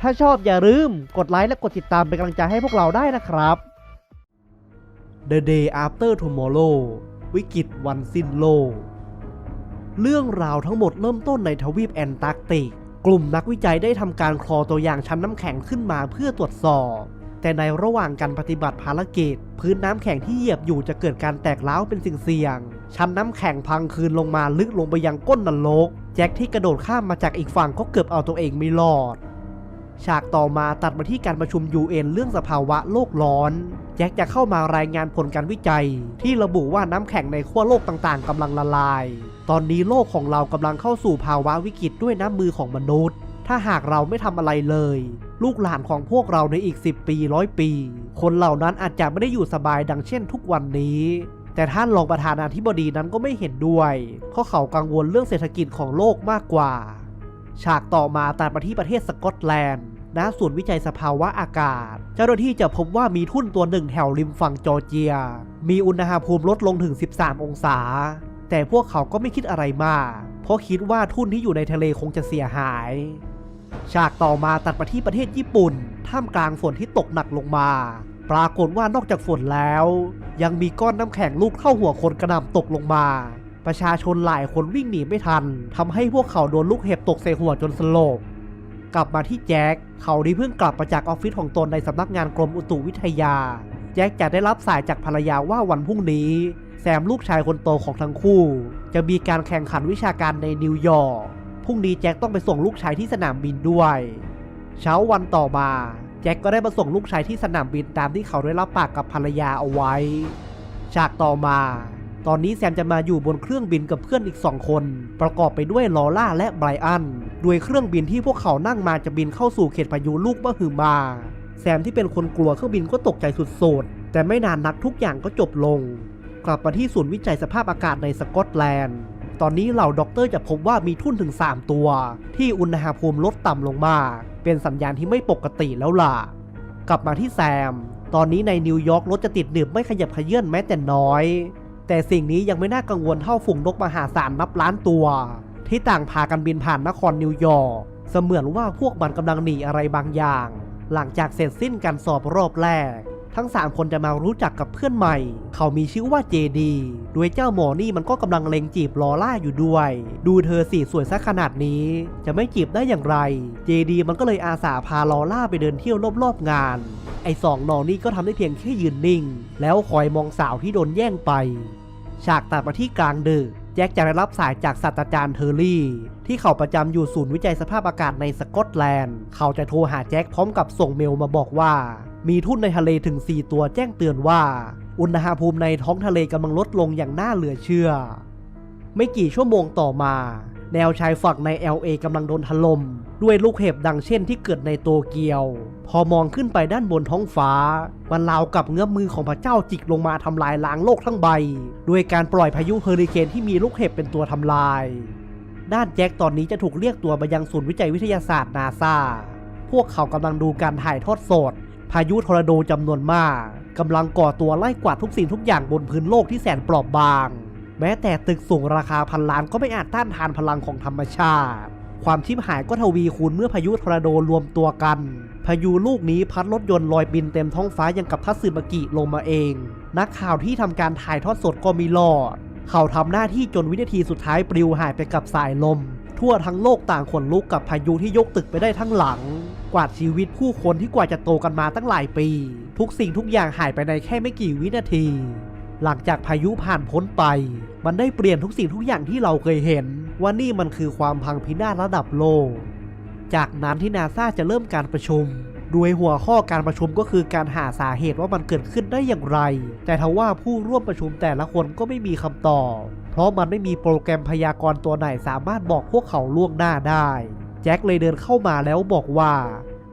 ถ้าชอบอย่าลืมกดไลค์และกดติดตามเป็นกำลังใจให้พวกเราได้นะครับ The Day After Tomorrow วิกฤตวันสิ้นโลก เรื่องราวทั้งหมดเริ่มต้นในทวีปแอนตาร์กติก กลุ่มนักวิจัยได้ทำการคลอตัวอย่างชั้นน้ำแข็งขึ้นมาเพื่อตรวจสอบ แต่ในระหว่างการปฏิบัติภารกิจ พื้นน้ำแข็งที่เหยียบอยู่จะเกิดการแตกร้าวเป็นสิ่งเสี่ยง ชั้นน้ำแข็งพังคืนลงมาลึกลงไปยังก้นนรก แจ็คที่กระโดดข้ามมาจากอีกฝั่งก็เกือบเอาตัวเองไม่รอด ฉากต่อมาตัดมาที่การประชุม UN เรื่องสภาวะโลกร้อน แจ็คจะเข้ามารายงานผลการวิจัย ที่ระบุว่าน้ำแข็งในขั้วโลกต่างๆกำลังละลาย ตอนนี้โลกของเรากำลังเข้าสู่ภาวะวิกฤตด้วยน้ำมือของมนุษย์ ถ้าหากเราไม่ทำอะไรเลย ลูกหลานของพวกเราในอีก 10 ปีร้อยปี คนเหล่านั้นอาจจะไม่ได้อยู่สบายดังเช่นทุกวันนี้แต่ท่านรองประธานาธิบดีนั้นก็ไม่เห็นด้วย เพราะเขากังวลเรื่องเศรษฐกิจของโลกมากกว่า ฉากต่อมาตัดมาที่ประเทศสกอตแลนด์ณศูนย์วิจัยสภาวะอากาศ เจ้าหน้าที่จะพบว่ามีทุ่นตัวหนึ่งแถวริมฝั่งจอร์เจีย มีอุณหภูมิลดลงถึง 13 องศา แต่พวกเขาก็ไม่คิดอะไรมาก เพราะคิดว่าทุ่นที่อยู่ในทะเลคงจะเสียหาย ฉากต่อมาตัดมาที่ประเทศญี่ปุ่น ท่ามกลางฝนที่ตกหนักลงมา ปรากฏว่านอกจากฝนแล้ว ยังมีก้อนน้ำแข็งลูกเข้าหัวคนกระหน่ำตกลงมา ประชาชนหลายคนวิ่งหนีไม่ทันทำให้พวกเขาโดนลูกเห็บตกใส่หัวจนสลบ กลับมาที่แจ็ค เขาที่เพิ่งกลับมาจากออฟฟิศของตนในสำนักงานกรมอุตุวิทยา แจ็คจะได้รับสายจากภรรยาว่าวันพรุ่งนี้ แซมลูกชายคนโตของทั้งคู่ จะมีการแข่งขันวิชาการในนิวยอร์ก พรุ่งนี้แจ็คต้องไปส่งลูกชายที่สนามบินด้วย เช้าวันต่อมาแจ็คก็ได้มาส่งลูกชายที่สนามบินตามที่เขาได้รับปากกับภรรยาเอาไว้ ฉากต่อมา ตอนนี้แซมจะมาอยู่บนเครื่องบินกับเพื่อนอีกสองคน ประกอบไปด้วยลอล่าและไบรอัน โดยเครื่องบินที่พวกเขานั่งมาจะบินเข้าสู่เขตพายุลูกมะฮือมา แซมที่เป็นคนกลัวเครื่องบินก็ตกใจสุดๆ แต่ไม่นานนักทุกอย่างก็จบลง กลับมาที่ศูนย์วิจัยสภาพอากาศในสกอตแลนด์ ตอนนี้เหล่าด็อกเตอร์จะพบว่ามีทุ่นถึง 3 ตัว ที่อุณหภูมิลดต่ำลงมาก เป็นสัญญาณที่ไม่ปกติแล้วล่ะ กลับมาที่แซม ตอนนี้ในนิวยอร์กรถจะติดหนึบไม่ขยับขยื่นแม้แต่น้อย แต่สิ่งนี้ยังไม่น่ากังวลเท่าฝูงนกมหาศาลนับล้านตัว ที่ต่างพากันบินผ่านนครนิวยอร์กเสมือนว่าพวกมันกำลังหนีอะไรบางอย่าง หลังจากเสร็จสิ้นการสอบรอบแรก ทั้ง 3 คนจะมารู้จักกับเพื่อนใหม่ เขามีชื่อว่าเจดีโดยเจ้าหมอนี่มันก็กำลังเล็งจีบลอล่าอยู่ด้วย ดูเธอสิสวยซะขนาดนี้ จะไม่จีบได้อย่างไร เจดีมันก็เลยอาสาพาลอล่าไปเดินเที่ยวรอบๆงาน อ้สองนองนี่ก็ทำได้เพียงแค่ยืนนิ่ง แล้วคอยมองสาวที่โดนแย่งไป ฉากตัดมาที่กลางดึกแจ็คจะได้รับสายจากศาสตราจารย์เทอร์รี่ ที่เขาประจำอยู่ศูนย์วิจัยสภาพอากาศในสกอตแลนด์ เขาจะโทรหาแจ็คพร้อมกับส่งเมลมาบอกว่า มีทุ่นในทะเลถึง 4 ตัวแจ้งเตือนว่า อุณหภูมิในท้องทะเลกำลังลดลงอย่างน่าเหลือเชื่อ ไม่กี่ชั่วโมงต่อมา แนวชายฝั่งใน LA กำลังโดนถล่มด้วยลูกเห็บดังเช่นที่เกิดในโตเกียว พอมองขึ้นไปด้านบนท้องฟ้า มันราวกับเงื้อมือของพระเจ้าจิกลงมาทำลายล้างโลกทั้งใบ ด้วยการปล่อยพายุเฮอริเคนที่มีลูกเห็บเป็นตัวทำลาย ด้านแจ็คตอนนี้จะถูกเรียกตัวมายังศูนย์วิจัยวิทยาศาสตร์นาซาพวกเขากำลังดูการถ่ายทอดสด พายุทอร์นาโดจำนวนมากกำลังก่อตัวไล่กวาดทุกสิ่งทุกอย่างบนพื้นโลกที่แสนเปราะบาง แม้แต่ตึกสูงราคาพันล้านก็ไม่อาจต้านทานพลังของธรรมชาติ ความชิบหายก็ทวีคูณเมื่อพายุทอร์นาโดรวมตัวกัน พายุลูกนี้พัดรถยนต์ลอยบินเต็มท้องฟ้ายังกับทัตสึมากิลงมาเอง นักข่าวที่ทำการถ่ายทอดสดก็มีรอด เขาทำหน้าที่จนวินาทีสุดท้ายปลิวหายไปกับสายลม ทั่วทั้งโลกต่างขนลุกกับพายุที่ยกตึกไปได้ทั้งหลัง กวาดชีวิตผู้คนที่กว่าจะโตกันมาตั้งหลายปี ทุกสิ่งทุกอย่างหายไปในแค่ไม่กี่วินาที หลังจากพายุผ่านพ้นไป มันได้เปลี่ยนทุกสิ่งทุกอย่างที่เราเคยเห็น ว่านี่มันคือความพังพินาศระดับโลก จากนั้นที่นาซาจะเริ่มการประชุม โดยหัวข้อการประชุมก็คือการหาสาเหตุว่ามันเกิดขึ้นได้อย่างไร แต่ทว่าผู้ร่วมประชุมแต่ละคนก็ไม่มีคำตอบ เพราะมันไม่มีโปรแกรมพยากรณ์ตัวไหนสามารถบอกพวกเขาล่วงหน้าได้ แจ็คเลยเดินเข้ามาแล้วบอกว่า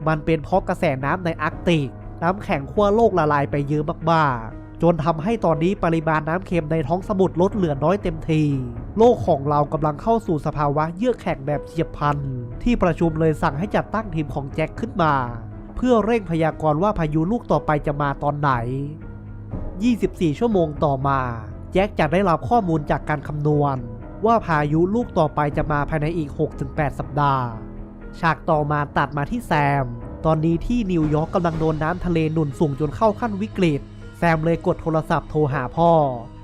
มันเป็นเพราะกระแสน้ำในอาร์กติก น้ำแข็งขั้วโลกละลายไปเยอะมากๆ จนทำให้ตอนนี้ปริมาณน้ำเค็มในท้องสมุทรลดเหลือน้อยเต็มที โลกของเรากำลังเข้าสู่สภาวะเยือกแข็งแบบเฉียบพลัน ที่ประชุมเลยสั่งให้จัดตั้งทีมของแจ็คขึ้นมา เพื่อเร่งพยากรณ์ว่าพายุลูกต่อไปจะมาตอนไหน 24 ชั่วโมงต่อมา แจ็คจะได้รับข้อมูลจากการคำนวณ ว่าพายุลูกต่อไปจะมาภายในอีก 6-8 สัปดาห์ ฉากต่อมาตัดมาที่แซม ตอนนี้ที่นิวยอร์กกำลังโดนน้ำทะเลหนุนสูงจนเข้าขั้นวิกฤต แซมเลยกดโทรศัพท์โทรหาพ่อ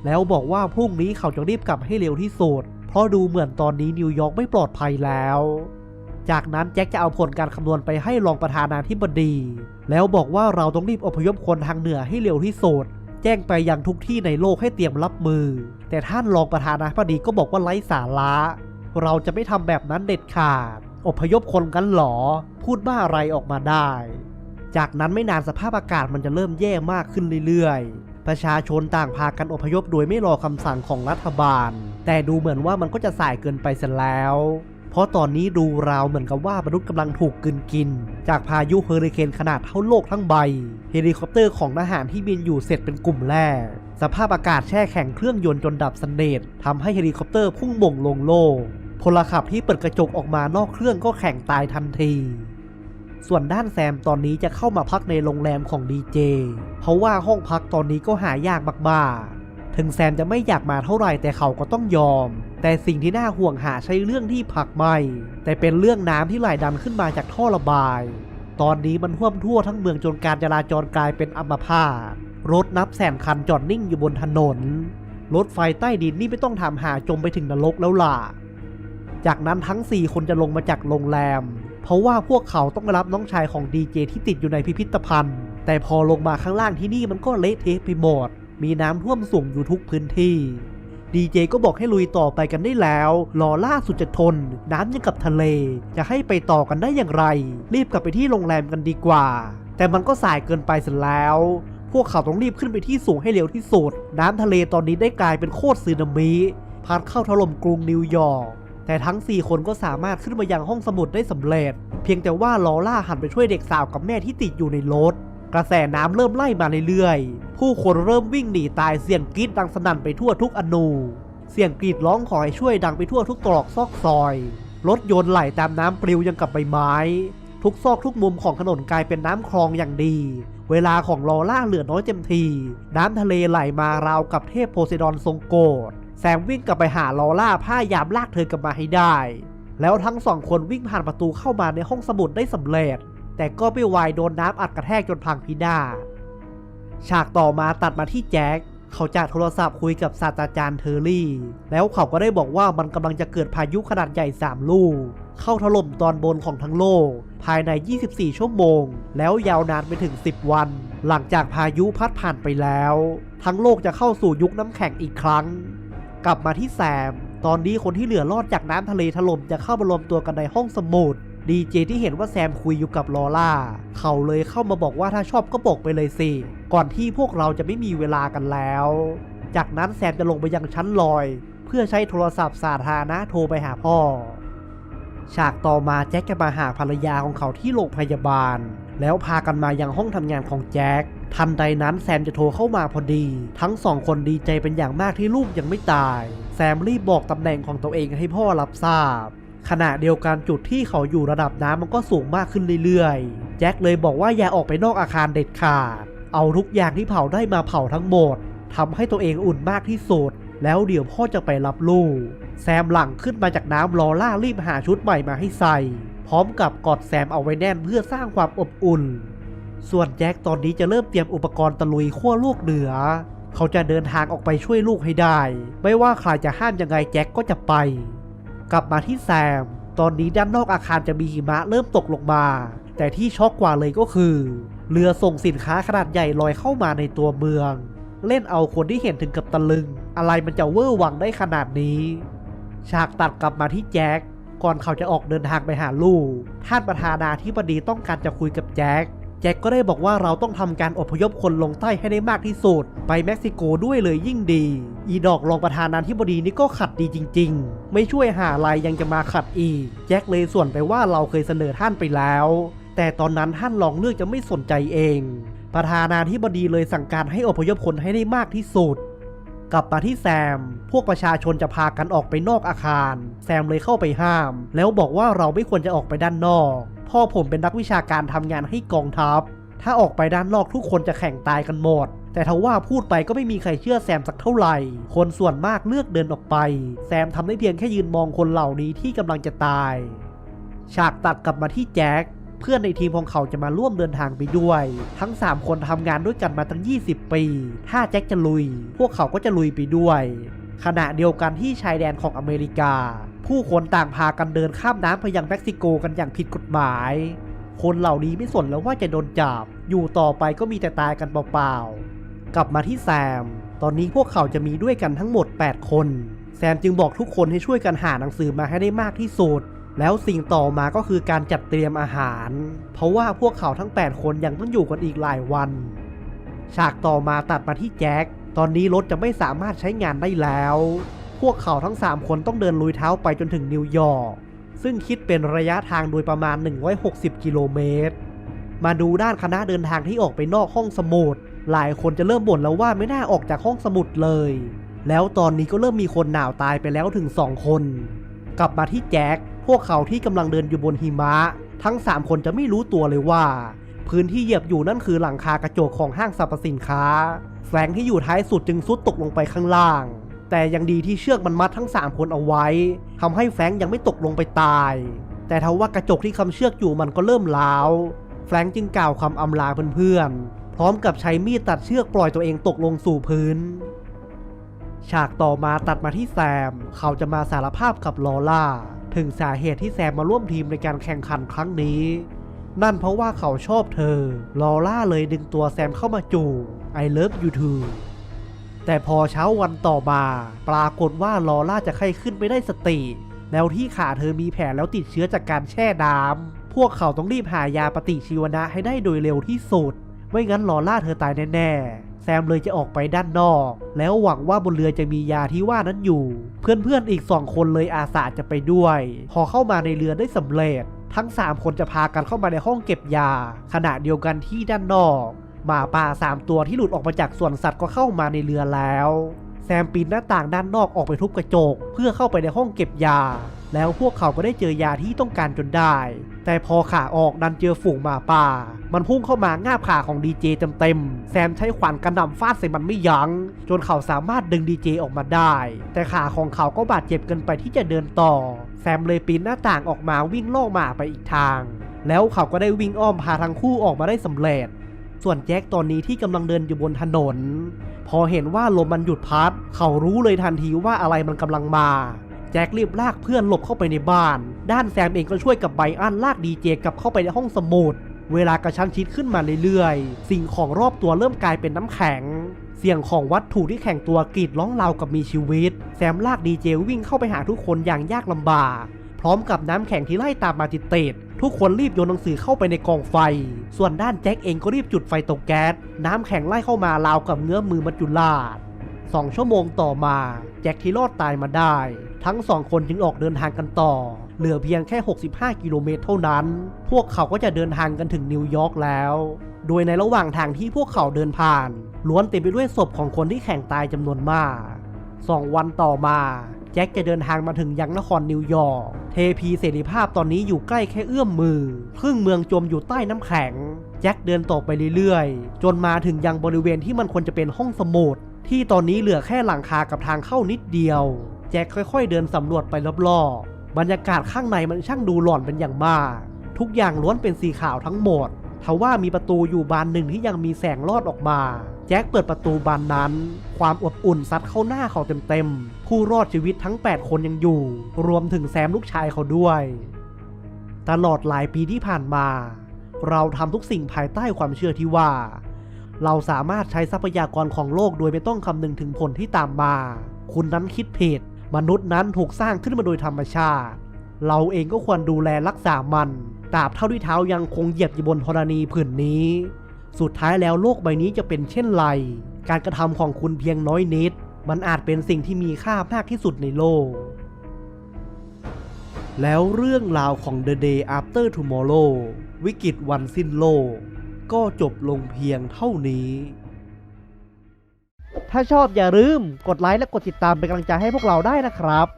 แล้วบอกว่าพรุ่งนี้เขาจะรีบกลับให้เร็วที่สุด เพราะดูเหมือนตอนนี้นิวยอร์กไม่ปลอดภัยแล้ว จากนั้นแจ็คจะเอาผลการคำนวณไปให้รองประธานาธิบดี แล้วบอกว่าเราต้องรีบอพยพคนทางเหนือให้เร็วที่สุดแจ้งไปยังทุกที่ในโลกให้เตรียมรับมือ แต่ท่านรองประธานาธิบดีก็บอกว่าไร้สาระ เราจะไม่ทำแบบนั้นเด็ดขาด อพยพคนกันหรอ พูดบ้าอะไรออกมาได้ จากนั้นไม่นานสภาพอากาศมันจะเริ่มแย่มากขึ้นเรื่อยๆ ประชาชนต่างพากันอพยพโดยไม่รอคำสั่งของรัฐบาล แต่ดูเหมือนว่ามันก็จะสายเกินไปเสียแล้ว เพราะตอนนี้ดูราวเหมือนกับว่ามนุษย์กำลังถูกกลืนกิน จากพายุเฮอริเคนขนาดเท่าโลกทั้งใบ เฮลิคอปเตอร์ของทหารที่บินอยู่เสร็จเป็นกลุ่มแรก สภาพอากาศแช่แข็งเครื่องยนต์จนดับสนิททำให้เฮลิคอปเตอร์พุ่งหม่งลงโลกพลขับที่เปิดกระจกออกมานอกเครื่องก็แข่งตายทันที ส่วนด้านแซมตอนนี้จะเข้ามาพักในโรงแรมของดีเจ เพราะว่าห้องพักตอนนี้ก็หายากมากๆ ถึงแซมจะไม่อยากมาเท่าไหร่แต่เขาก็ต้องยอม แต่สิ่งที่น่าห่วงหาใช่เรื่องที่พักไม่ แต่เป็นเรื่องน้ำที่ไหลดำขึ้นมาจากท่อระบาย ตอนนี้มันท่วมทั่วทั้งเมืองจนการจราจรกลายเป็นอัมพาต รถนับแสนคันจอดนิ่งอยู่บนถนน รถไฟใต้ดินนี่ไม่ต้องถามหาจมไปถึงนรกแล้วล่ะ จากนั้นทั้ง 4 คนจะลงมาจากโรงแรม เพราะว่าพวกเขาต้องรับน้องชายของดีเจที่ติดอยู่ในพิพิธภัณฑ์ แต่พอลงมาข้างล่างที่นี่มันก็เละเทะไปหมด มีน้ำท่วมสูงอยู่ทุกพื้นที่ ดีเจก็บอกให้ลุยต่อไปกันได้แล้ว รอล่าสุดจะทน น้ำยังกับทะเล จะให้ไปต่อกันได้อย่างไร รีบกลับไปที่โรงแรมกันดีกว่า แต่มันก็สายเกินไปเสร็จแล้ว พวกเขาต้องรีบขึ้นไปที่สูงให้เร็วที่สุด น้ำทะเลตอนนี้ได้กลายเป็นโคตรสึนามิพัดเข้าถล่มกรุงนิวยอร์ก แต่ทั้ง 4 คนก็สามารถขึ้นมายังห้องสมุดได้สำเร็จ เพียงแต่ว่าลอล่าหันไปช่วยเด็กสาวกับแม่ที่ติดอยู่ในรถ กระแสน้ำเริ่มไล่มาเรื่อยๆ ผู้คนเริ่มวิ่งหนีตายเสียงกรีดดังสนั่นไปทั่วทุกอนูเสียงกรีดร้องขอให้ช่วยดังไปทั่วทุกตรอกซอกซอย รถยนต์ไหลตามน้ำปลิวยังกับใบไม้ ทุกซอกทุกมุมของถนนกลายเป็นน้ำคลองอย่างดี เวลาของลอล่าเหลือน้อยเต็มที น้ำทะเลไหลมาราวกับเทพโพไซดอนทรงโกรธ แซมวิ่งกลับไปหาลอล่าพยายามลากเธอกลับมาให้ได้ แล้วทั้งสองคนวิ่งผ่านประตูเข้ามาในห้องสมุดได้สำเร็จ แต่ก็ไม่ไหวโดนน้ำอัดกระแทกจนพังพินาศฉากต่อมาตัดมาที่แจ็คเขาจะโทรศัพท์คุยกับศาสตราจารย์เทอร์รี่ แล้วเขาก็ได้บอกว่ามันกำลังจะเกิดพายุขนาดใหญ่ 3 ลูก เข้าถล่มตอนบนของทั้งโลก ภายใน 24 ชั่วโมง แล้วยาวนานไปถึง 10 วัน หลังจากพายุพัดผ่านไปแล้ว ทั้งโลกจะเข้าสู่ยุคน้ำแข็งอีกครั้ง กลับมาที่แซม ตอนนี้คนที่เหลือรอดจากน้ำทะเลถล่มจะเข้ามารวมตัวกันในห้องสมุดดีเจที่เห็นว่าแซมคุยอยู่กับลอล่า เขาเลยเข้ามาบอกว่าถ้าชอบก็บอกไปเลยสิ ก่อนที่พวกเราจะไม่มีเวลากันแล้ว จากนั้นแซมจะลงไปยังชั้นลอย เพื่อใช้โทรศัพท์สาธารณะโทรไปหาพ่อ ฉากต่อมาแจ็คจะมาหาภรรยาของเขาที่โรงพยาบาล แล้วพากันมายังห้องทำงานของแจ็ค ทันใดนั้นแซมจะโทรเข้ามาพอดี ทั้งสองคนดีใจเป็นอย่างมากที่ลูกยังไม่ตาย แซมรีบบอกตำแหน่งของตัวเองให้พ่อรับทราบ ขณะเดียวกันจุดที่เขาอยู่ระดับน้ำมันก็สูงมากขึ้นเรื่อยๆ แจ็คเลยบอกว่าอย่าออกไปนอกอาคารเด็ดขาด เอาทุกอย่างที่เผาได้มาเผาทั้งหมดทำให้ตัวเองอุ่นมากที่สุด แล้วเดี๋ยวพ่อจะไปรับลูก แซมหลังขึ้นมาจากน้ำรอล่ารีบหาชุดใหม่มาให้ใส่ พร้อมกับกอดแซมเอาไว้แน่นเพื่อสร้างความอบอุ่น ส่วนแจ็คตอนนี้จะเริ่มเตรียมอุปกรณ์ตะลุยขั้วโลกเหนือ เขาจะเดินทางออกไปช่วยลูกให้ได้ ไม่ว่าใครจะห้ามยังไงแจ็คก็จะไป กลับมาที่แซม ตอนนี้ด้านนอกอาคารจะมีหิมะเริ่มตกลงมา แต่ที่ช็อกกว่าเลยก็คือ เรือส่งสินค้าขนาดใหญ่ลอยเข้ามาในตัวเมือง เล่นเอาคนที่เห็นถึงกับตะลึง อะไรมันจะเวอร์วังได้ขนาดนี้ ฉากตัดกลับมาที่แจ็คก่อนเขาจะออกเดินทางไปหาลูก ท่านประธานาธิบดีต้องการจะคุยกับแจ็ค แจ็คก็ได้บอกว่าเราต้องทำการอพยพคนลงใต้ให้ได้มากที่สุด ไปเม็กซิโกด้วยเลยยิ่งดี อีดอกรองประธานาธิบดีนี่ก็ขัดดีจริง ๆ ไม่ช่วยหาอะไรยังจะมาขัดอีก แจ็คเลยส่วนไปว่าเราเคยเสนอท่านไปแล้ว แต่ตอนนั้นท่านลองเลือกจะไม่สนใจเอง ประธานาธิบดีเลยสั่งการให้อพยพคนให้ได้มากที่สุด กลับมาที่แซม พวกประชาชนจะพากันออกไปนอกอาคาร แซมเลยเข้าไปห้าม แล้วบอกว่าเราไม่ควรจะออกไปด้านนอก พ่อผมเป็นนักวิชาการทำงานให้กองทัพ ถ้าออกไปด้านนอกทุกคนจะแข่งตายกันหมด แต่ทว่าพูดไปก็ไม่มีใครเชื่อแซมสักเท่าไหร่ คนส่วนมากเลือกเดินออกไป แซมทำได้เพียงแค่ยืนมองคนเหล่านี้ที่กำลังจะตาย ฉากตัดกลับมาที่แจ็ค เพื่อนในทีมของเขาจะมาร่วมเดินทางไปด้วย ทั้ง 3 คนทำงานด้วยกันมาตั้ง 20 ปี ถ้าแจ็คจะลุย พวกเขาก็จะลุยไปด้วย ขณะเดียวกันที่ชายแดนของอเมริกา ผู้คนต่างพากันเดินข้ามน้ำไปยังเม็กซิโกกันอย่างผิดกฎหมาย คนเหล่านี้ไม่สนแล้วว่าจะโดนจับ อยู่ต่อไปก็มีแต่ตายกันเปล่าๆ กลับมาที่แซม ตอนนี้พวกเขาจะมีด้วยกันทั้งหมด 8 คน แซมจึงบอกทุกคนให้ช่วยกันหาหนังสือมาให้ได้มากที่สุด แล้วสิ่งต่อมาก็คือการจัดเตรียมอาหาร เพราะว่าพวกเขาทั้ง 8 คนยังต้องอยู่กันอีกหลายวัน ฉากต่อมาตัดมาที่แจ็ค ตอนนี้รถจะไม่สามารถใช้งานได้แล้ว พวกเขาทั้ง 3 คนต้องเดินลุยเท้าไปจนถึงนิวยอร์ก ซึ่งคิดเป็นระยะทางโดยประมาณ 160 กิโลเมตร มาดูด้านคณะเดินทางที่ออกไปนอกห้องสมุด หลายคนจะเริ่มบ่นแล้วว่าไม่น่าออกจากห้องสมุดเลย แล้วตอนนี้ก็เริ่มมีคนหนาวตายไปแล้วถึง 2 คน กลับมาที่แจ็ค พวกเขาที่กำลังเดินอยู่บนหิมะ ทั้ง 3 คนจะไม่รู้ตัวเลยว่า พื้นที่เหยียบอยู่นั่นคือหลังคากระจกของห้างสรรพสินค้าแฟรงที่อยู่ท้ายสุดจึงซุดตกลงไปข้างล่าง แต่ยังดีที่เชือกมันมัดทั้ง 3 คนเอาไว้ทำให้แฟงยังไม่ตกลงไปตาย แต่ทว่ากระจกที่คำเชือกอยู่มันก็เริ่มล้าวแฟงจึงกล่าวคำอำลาเพื่อนๆพร้อมกับใช้มีดตัดเชือกปล่อยตัวเองตกลงสู่พื้นฉากต่อมาตัดมาที่แซม เขาจะมาสารภาพกับลอล่า ถึงสาเหตุที่แซมมาร่วมทีมในการแข่งขันครั้งนี้ นั่นเพราะว่าเขาชอบเธอ ลอล่าเลยดึงตัวแซมเข้ามาจูบ I love you too แต่พอเช้าวันต่อมา ปรากฏว่าลอล่าจะไข้ขึ้นไม่ได้สติ แล้วที่ขาเธอมีแผลแล้วติดเชื้อจากการแช่น้ำพวกเขาต้องรีบหายาปฏิชีวนะให้ได้โดยเร็วที่สุด ไม่งั้นลอล่าเธอตายแน่ๆ แซมเลยจะออกไปด้านนอก แล้วหวังว่าบนเรือจะมียาที่ว่านั้นอยู่ เพื่อนๆอีกสองคนเลยอาสาจะไปด้วย พอเข้ามาในเรือได้สำเร็จ ทั้ง 3 คนจะพากันเข้ามาในห้องเก็บยา ขณะเดียวกันที่ด้านนอกหมาป่าสามตัวที่หลุดออกมาจากส่วนสัตว์ก็เข้ามาในเรือแล้ว แซมปีนหน้าต่างด้านนอกออกไปทุบกระจก เพื่อเข้าไปในห้องเก็บยา แล้วพวกเขาก็ได้เจอยาที่ต้องการจนได้ แต่พอขาออกดันเจอฝูงหมาป่า มันพุ่งเข้ามางาบขาของดีเจเต็มๆแซมใช้ขวานกระหน่ำฟาดใส่มันไม่ยัง้ง จนเขาสามารถดึงดีเจออกมาได้ แต่ขาของเขาก็บาดเจ็บเกินไปที่จะเดินต่อ แซมเลยปีนหน้าต่างออกมาวิ่งล่อหมาไปอีกทาง แล้วเขาก็ได้วิ่งอ้อมพาทั้งคู่ออกมาได้สำเร็จส่วนแจ็คตอนนี้ที่กำลังเดินอยู่บนถนน พอเห็นว่าลมมันหยุดพัด เขารู้เลยทันทีว่าอะไรมันกำลังมา แจ็ครีบลากเพื่อนหลบเข้าไปในบ้าน ด้านแซมเองก็ช่วยกับไบอันลากดีเจกลับเข้าไปในห้องสมุด เวลากระชั้นชิดขึ้นมาเรื่อยๆ สิ่งของรอบตัวเริ่มกลายเป็นน้ำแข็ง เสียงของวัตถุที่แข่งตัวกรีดร้องราวกับมีชีวิต แซมลากดีเจวิ่งเข้าไปหาทุกคนอย่างยากลำบาก พร้อมกับน้ำแข็งที่ไล่ตามมาติดติดทุกคนรีบโยนหนังสือเข้าไปในกองไฟ ส่วนด้านแจ็คเองก็รีบจุดไฟตกแก๊ส น้ำแข็งไล่เข้ามาราวกับเงื้อมือมัจจุราช สองชั่วโมงต่อมา แจ็คที่รอดตายมาได้ ทั้งสองคนจึงออกเดินทางกันต่อ เหลือเพียงแค่ 65 กิโลเมตรเท่านั้น พวกเขาก็จะเดินทางกันถึงนิวยอร์กแล้ว โดยในระหว่างทางที่พวกเขาเดินผ่าน ล้วนเต็มไปด้วยศพของคนที่แข่งตายจำนวนมากสองวันต่อมาแจ็คจะเดินทางมาถึงยังนครนิวยอร์ก เทพีเสรีภาพตอนนี้อยู่ใกล้แค่เอื้อมมือ ครึ่งเมืองจมอยู่ใต้น้ำแข็ง แจ็คเดินต่อไปเรื่อยๆ จนมาถึงยังบริเวณที่มันควรจะเป็นห้องสมุด ที่ตอนนี้เหลือแค่หลังคากับทางเข้านิดเดียว แจ็คค่อยๆ เดินสำรวจไปรอบๆ บรรยากาศข้างในมันช่างดูหลอนเป็นอย่างมาก ทุกอย่างล้วนเป็นสีขาวทั้งหมดทว่ามีประตูอยู่บานหนึ่งที่ยังมีแสงลอดออกมา แจ็คเปิดประตูบานนั้น ความอบอุ่นซัดเข้าหน้าเขาเต็มๆ ผู้รอดชีวิตทั้ง 8 คนยังอยู่ รวมถึงแซมลูกชายเขาด้วย ตลอดหลายปีที่ผ่านมา เราทำทุกสิ่งภายใต้ความเชื่อที่ว่า เราสามารถใช้ทรัพยากรของโลกโดยไม่ต้องคำนึงถึงผลที่ตามมา คุณนั้นคิดผิด มนุษย์นั้นถูกสร้างขึ้นมาโดยธรรมชาติ เราเองก็ควรดูแลรักษามัน ตราบเท่าที่เท้ายังคงเหยียบอยู่บนธรณีผืนนี้ สุดท้ายแล้วโลกใบนี้จะเป็นเช่นไร การกระทำของคุณเพียงน้อยนิด มันอาจเป็นสิ่งที่มีค่ามากที่สุดในโลก แล้วเรื่องราวของ The Day After Tomorrow วิกฤตวันสิ้นโลก ก็จบลงเพียงเท่านี้ ถ้าชอบอย่าลืมกดไลค์และกดติดตามเป็นกำลังใจให้พวกเราได้นะครับ